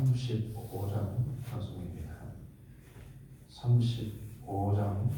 찬송가 35장 찬송입니다. 35장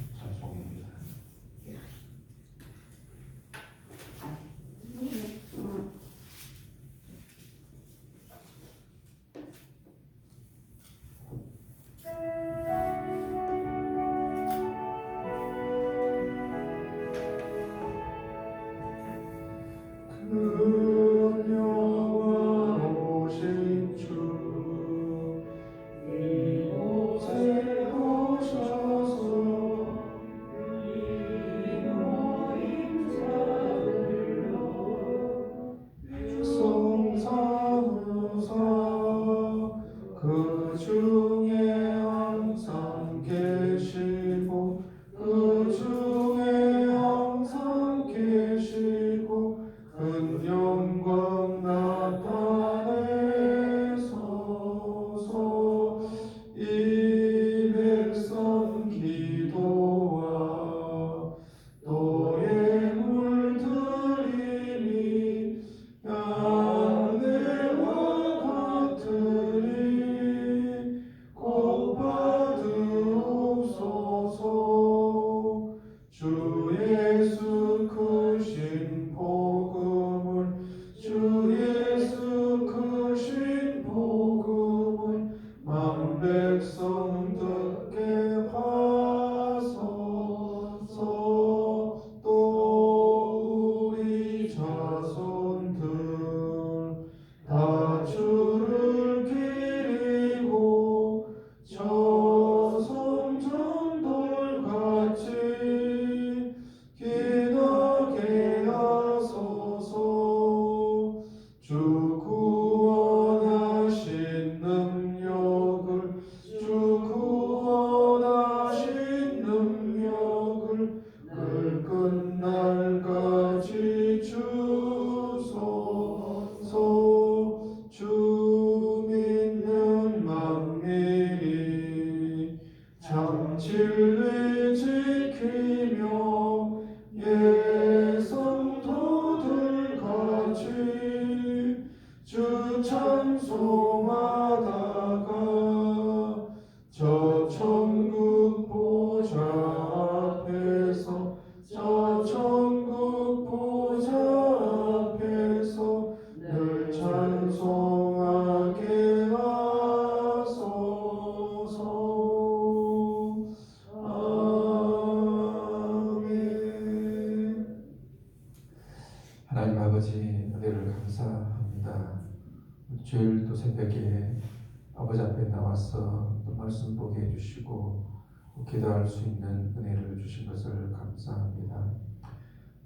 기도할 수 있는 은혜를 주신 것을 감사합니다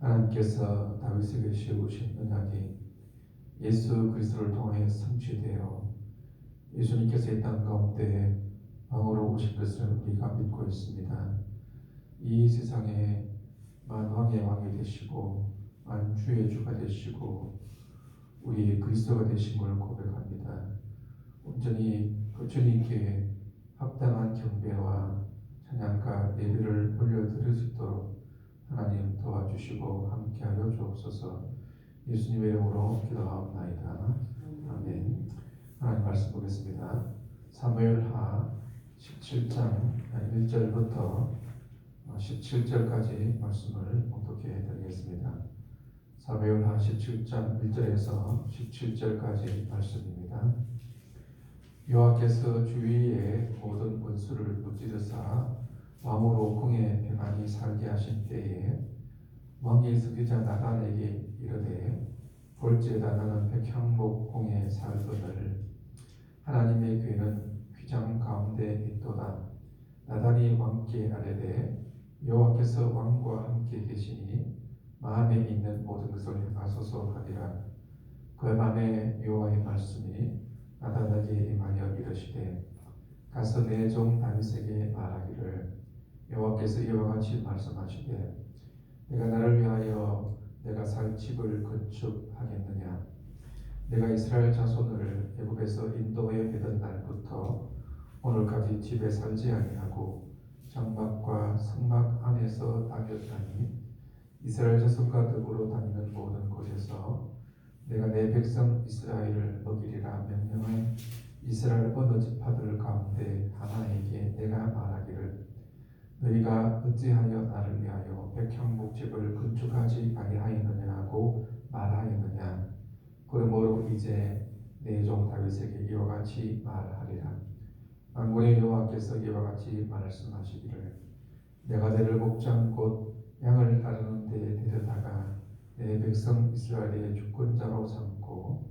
하나님께서 다윗에게 씌우신 언약이 예수 그리스도를 통해 성취되어 예수님께서 이 땅 가운데 왕으로 오신 것을 우리가 믿고 있습니다. 이 세상에 만왕의 왕이 되시고 만주의 주가 되시고 우리 그리스도가 되심을 고백합니다. 온전히 그 주님께 합당한 경배와 찬양과 예배를 올려드릴 수 있도록 하나님 도와주시고 함께하여 주옵소서 예수님의 이름으로 기도하옵나이다. 아멘. 하나님 말씀 보겠습니다. 사무엘하 17장 1절부터 17절까지 말씀을 봉독해 드리겠습니다. 사무엘하 17장 1절에서 17절까지 말씀입니다. 여호와께서 주위의 모든 원수를 무찌르사 왕으로 궁에 평안히 살게 하신 때에 왕의 서기자 나단에게 이르되 볼지에다 나는 백향목 공에 살거늘. 하나님의 괴는 휘장 가운데 있도다. 나단이 왕께 아뢰되 여호와께서 왕과 함께 계시니 마음에 있는 모든 것을 행하소서 하리라. 그 밤에 여호와의 말씀이 나단에게 임하여 이르시되 가서 내 종 다윗에게 말하기를 여호와께서 이와 같이 말씀하시되 내가 나를 위하여 내가 살 집을 건축하겠느냐? 내가 이스라엘 자손을 애굽에서 인도해 내던 날부터 오늘까지 집에 살지 아니하고 장막과 성막 안에서 다녔다니 이스라엘 자손과 더불어 다니는 모든 곳에서 내가 내 백성 이스라엘을 먹이리라 명령은 이스라엘 어느 지파들 가운데 하나에게 내가 말하기를 너희가 어찌하여 나를 위하여 백향목집을 건축하지 아니하였느냐고 말하였느냐? 그러므로 이제 내 종 다윗에게 이와 같이 말하리라. 만군의 여호와께서 이와 같이 말씀하시기를 내가 너를 목장 곧 양을 따르는 데 데려다가 내 백성 이스라엘의 주권자로 삼고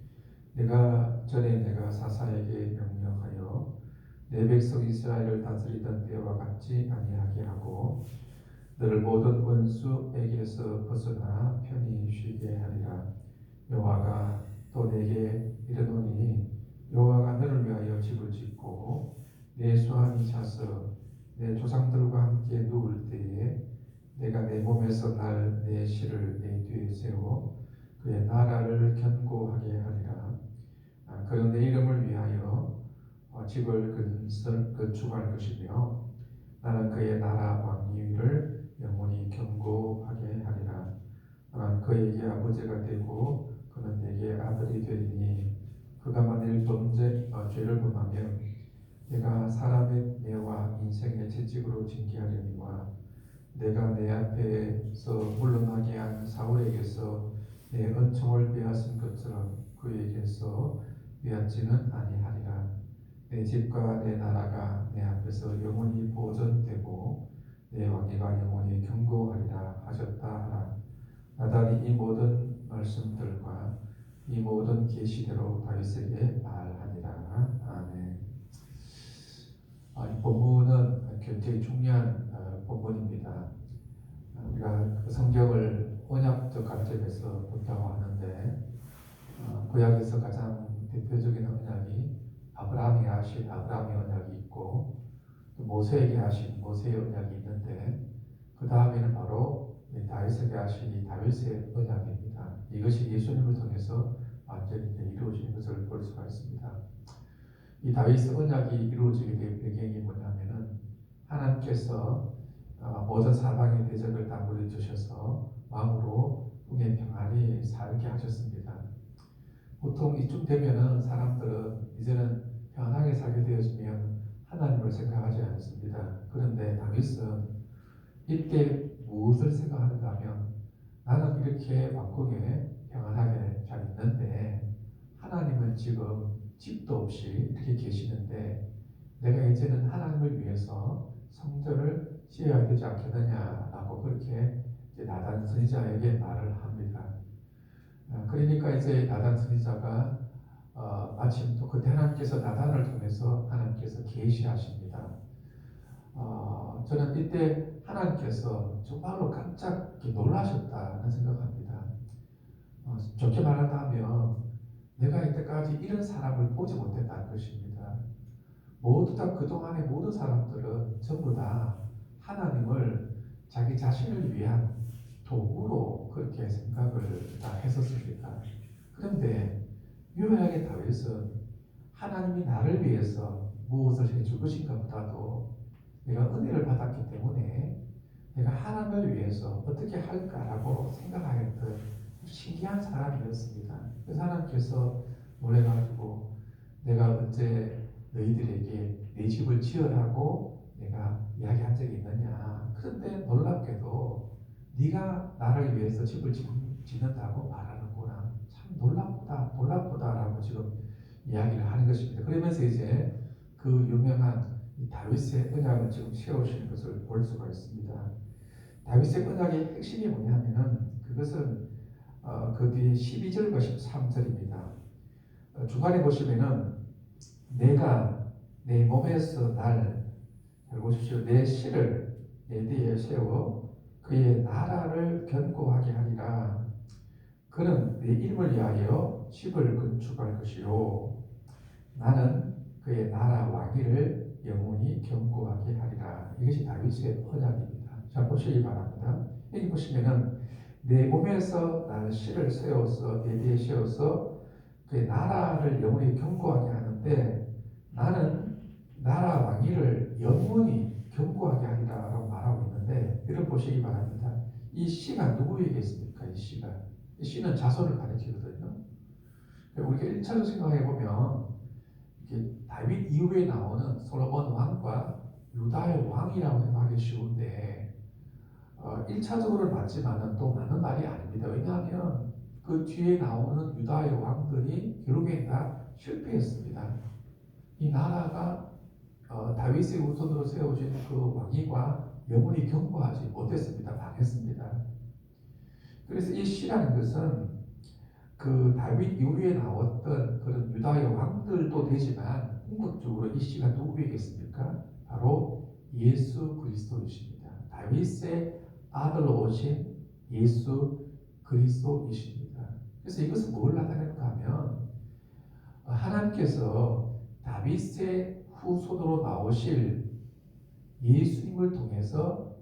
내가 전에 내가 사사에게 명령하여 내 백성 이스라엘을 다스리던 때와 같이 아니하게 하고 너를 모든 원수에게서 벗어나 편히 쉬게 하리라. 여호와가 또 내게 이르노니 여호와가 너를 위하여 집을 짓고 내 수함이 차서 내 조상들과 함께 누울 때에 내가 내 몸에서 날 내 실을 내 뒤에 세워 그의 나라를 견고하게 하리라. 아, 그는 내 이름을 위하여 어, 집을 건축할 것이며 나는 그의 나라 왕위를 영원히 견고하게 하리라. 나는 그에게 아버지가 되고 그는 내게 아들이 되리니 그가 만일 범죄 어, 죄를 범하면 내가 사람의 뇌와 인생의 채찍으로 징계하려니와 내가 내 앞에서 물러나게 한 사울에게서 내 은총을 빼앗은 것처럼 그에게서 빼앗지는 아니하리라. 내 집과 내 나라가 내 앞에서 영원히 보존되고 내 왕위가 영원히 견고하리라 하셨다 하라. 나단이 이 모든 말씀들과 이 모든 계시대로 다윗에게 말하니라. 아멘. 아, 이 본문은 굉장히 중요한 어, 본문입니다. 우리가 그 성경을 관점에서 본다고 하는데 어, 구약에서 가장 대표적인 언약이 아브라함이 하신 아브라함의 언약이 있고 또 모세에게 하신 모세의 언약이 있는데 그 다음에는 바로 이 다윗에게 하신 이 다윗의 언약입니다. 이것이 예수님을 통해서 완전히 이루어지는 것을 볼 수가 있습니다. 이 다윗의 언약이 이루어지게 된 배경이 뭐냐면은 하나님께서 어, 모든 사방의 대적을 다 물리주셔서 마음으로 궁의 평안히 살게 하셨습니다. 보통 이쯤 되면은 사람들은 이제는 편하게 살게 되었으면 하나님을 생각하지 않습니다. 그런데 다윗은 이때 무엇을 생각하는가 하면 나는 이렇게 왕궁에 평안하게 잘 있는데 하나님은 지금 집도 없이 이렇게 계시는데 내가 이제는 하나님을 위해서 성전을 지어야 되지 않겠느냐라고 그렇게 나단 선지자에게 말을 합니다. 아, 그러니까 이제 나단 선지자가 어, 마침 또 그때 하나님께서 나단을 통해서 하나님께서 계시하십니다. 어, 저는 이때 하나님께서 정말로 깜짝 놀라셨다는 생각합니다. 어, 좋게 말한다면 내가 이때까지 이런 사람을 보지 못했다는 것입니다. 모두 다 그동안의 모든 사람들은 전부 다 하나님을 자기 자신을 위한 도구로 그렇게 생각을 다 했었습니다. 그런데 유명하게 다윗은 하나님이 나를 위해서 무엇을 해줄 것인가 보다도 내가 은혜를 받았기 때문에 내가 하나님을 위해서 어떻게 할까라고 생각하였던 신기한 사람이었습니다. 그래서 하나님께서 놀래가지고 내가 언제 너희들에게 내 집을 지으라고 내가 이야기한 적이 있느냐. 그런데 놀랍게도 네가 나를 위해서 집을 짓는다고 말하는구나. 참 놀랍다, 놀랍다라고 지금 이야기를 하는 것입니다. 그러면서 이제 그 유명한 다윗의 언약을 지금 세우시는 것을 볼 수가 있습니다. 다윗의 언약의 핵심이 뭐냐면은 그것은 어, 그 뒤에 12절과 13절입니다. 어, 중간에 보시면은 내가 내 몸에서 날 보십시오. 내 실을 내 뒤에 세워 그의 나라를 견고하게 하리라. 그는 내 이름을 위하여 집을 건축할 것이요 나는 그의 나라 왕위를 영원히 견고하게 하리라. 이것이 다윗의 언약입니다. 자 보시기 바랍니다. 여기 보시면은 내 몸에서 나는 씨를 세워서 내 뒤에 세워서 그의 나라를 영원히 견고하게 하는데 나는 나라 왕위를 영원히 견고하게 하리라라고 말하고 있는데 여러분 보시기 바랍니다. 이 씨가 누구에게 있습니까? 이 씨가 이 씨는 자손을 가리키거든요. 우리가 1차로 생각해 보면 다윗 이후에 나오는 솔로몬 왕과 유다의 왕이라고 생각하기 쉬운데 어, 1차적으로 맞지만은 또 맞는 말이 아닙니다. 왜냐하면 그 뒤에 나오는 유다의 왕들이 결국엔 다 실패했습니다. 이 나라가 어, 다윗의 우선으로 세워진 그 왕위가 영원히 견고하지 못했습니다. 망했습니다. 그래서 이 시라는 것은 그 다윗 이후에 나왔던 그런 유다의 왕들도 되지만 궁극적으로 이 시가 누구이겠습니까? 바로 예수 그리스도이십니다. 다윗의 아들로 오신 예수 그리스도이십니다. 그래서 이것은 뭘 나타내는가 하면 하나님께서 다윗의 후손으로 나오실 예수님을 통해서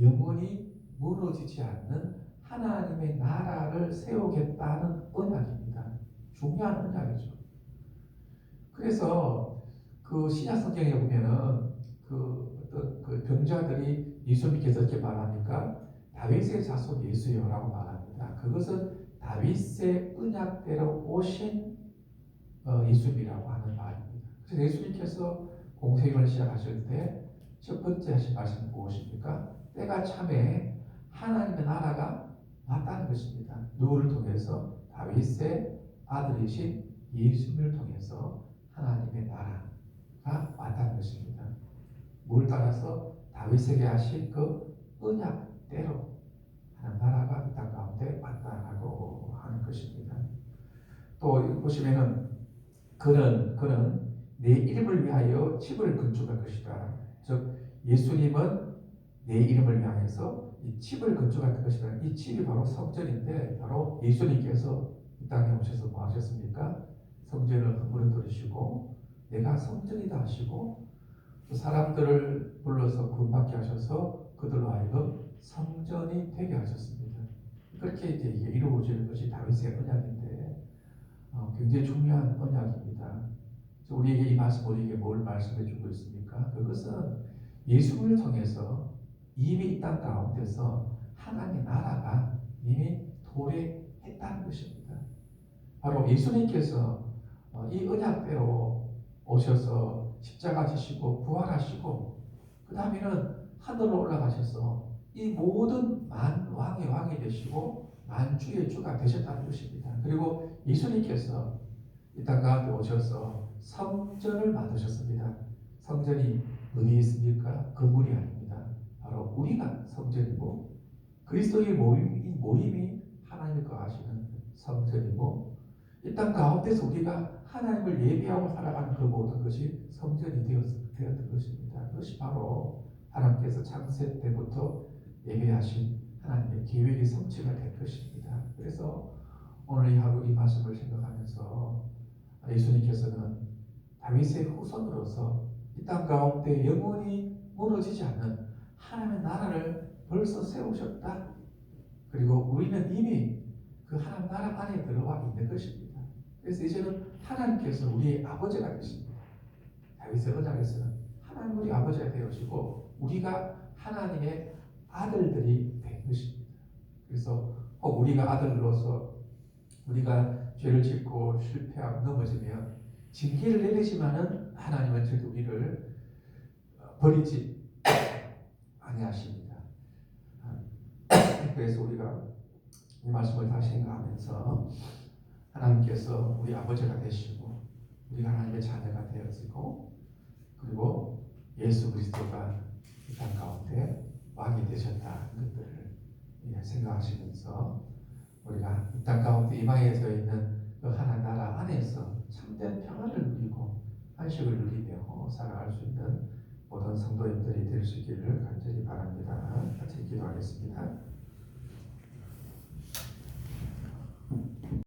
영원히 무너지지 않는 하나님의 나라를 세우겠다는 언약입니다. 중요한 언약이죠. 그래서 그 신약 성경에 보면은 그 어떤 그 병자들이 예수님께서 이렇게 말하니까 다윗의 자손 예수여라고 말합니다. 그것은 다윗의 언약대로 오신 어, 예수님이라고 하는 말입니다. 그래서 예수님께서 공생을 시작하실 때 첫 번째 하신 말씀은 무엇입니까? 때가 참에 하나님의 나라가 왔다는 것입니다. 누구를 통해서 다윗의 아들이신 예수님을 통해서 하나님의 나라가 왔다는 것입니다. 뭘 따라서 다윗에게 하신 그 언약대로 하나님 나라가 이 땅 가운데 왔다라고 하는 것입니다. 또 보시면은 그는 그는 내 이름을 위하여 집을 건축할 것이다. 즉 예수님은 내 이름을 위하여서 이 집을 건축할 것이다. 이 집이 바로 성전인데 바로 예수님께서 이 땅에 오셔서 뭐 하셨습니까? 성전을 허물어뜨리시고 내가 성전이다 하시고 또 사람들을 불러서 구원받게 하셔서 그들로 하여금 성전이 되게 하셨습니다. 그렇게 이제 이루어지는 것이 다윗의 언약인데 어, 굉장히 중요한 언약입니다. 우리에게 이 말씀 우리에게 뭘 말씀해 주고 있습니까? 그것은 예수님을 통해서 이미 이 땅 가운데서 하나님의 나라가 이미 도래했다는 것입니다. 바로 예수님께서 어, 이 언약대로 오셔서 십자가 지시고 부활하시고 그 다음에는 하늘로 올라가셔서 이 모든 만 왕의 왕이 되시고 만주의 주가 되셨다는 것입니다. 그리고 예수님께서 이 땅 가운데 오셔서 성전을 만드셨습니다. 성전이 어디에 있습니까? 건물이 아닙니다. 바로 우리가 성전이고 그리스도의 모임 이, 모임이 하나님을 거하시는 성전이고 이 땅 가운데서 우리가 하나님을 예배하고 살아가는 그 모든 것이 성전이 되었, 되었던 것입니다. 그것이 바로 하나님께서 창세 때부터 예배하신 하나님의 계획이 성취가 된 것입니다. 그래서 오늘 이 하루 이 말씀을 생각하면서 예수님께서는 다윗의 후손으로서 이 땅 가운데 영원히 무너지지 않는 하나님의 나라를 벌써 세우셨다. 그리고 우리는 이미 그 하나님 나라 안에 들어와 있는 것입니다. 그래서 이제는 하나님께서 우리의 아버지가 되십니다. 다윗의 언약에서는 하나님 우리 아버지가 되어지고 우리가 하나님의 아들들이 된 것입니다. 그래서 혹 우리가 아들로서 우리가 죄를 짓고 실패하고 넘어지면 징계를 내리지만은 하나님은 절대 우리를 버리지 아니하십니다. 그래서 우리가 이 말씀을 다시 생각하면서 하나님께서 우리 아버지가 되시고 우리가 하나님의 자녀가 되어지고 그리고 예수 그리스도가 이 땅 가운데 왕이 되셨다는 것들을 생각하시면서 우리가 이 땅 가운데 이방에서 있는 그 하나님 나라 안에서 참된 평안을 누리고 안식을 누리며 살아갈 수 있는 모든 성도님들이 될 수 있기를 간절히 바랍니다. 같이 기도하겠습니다.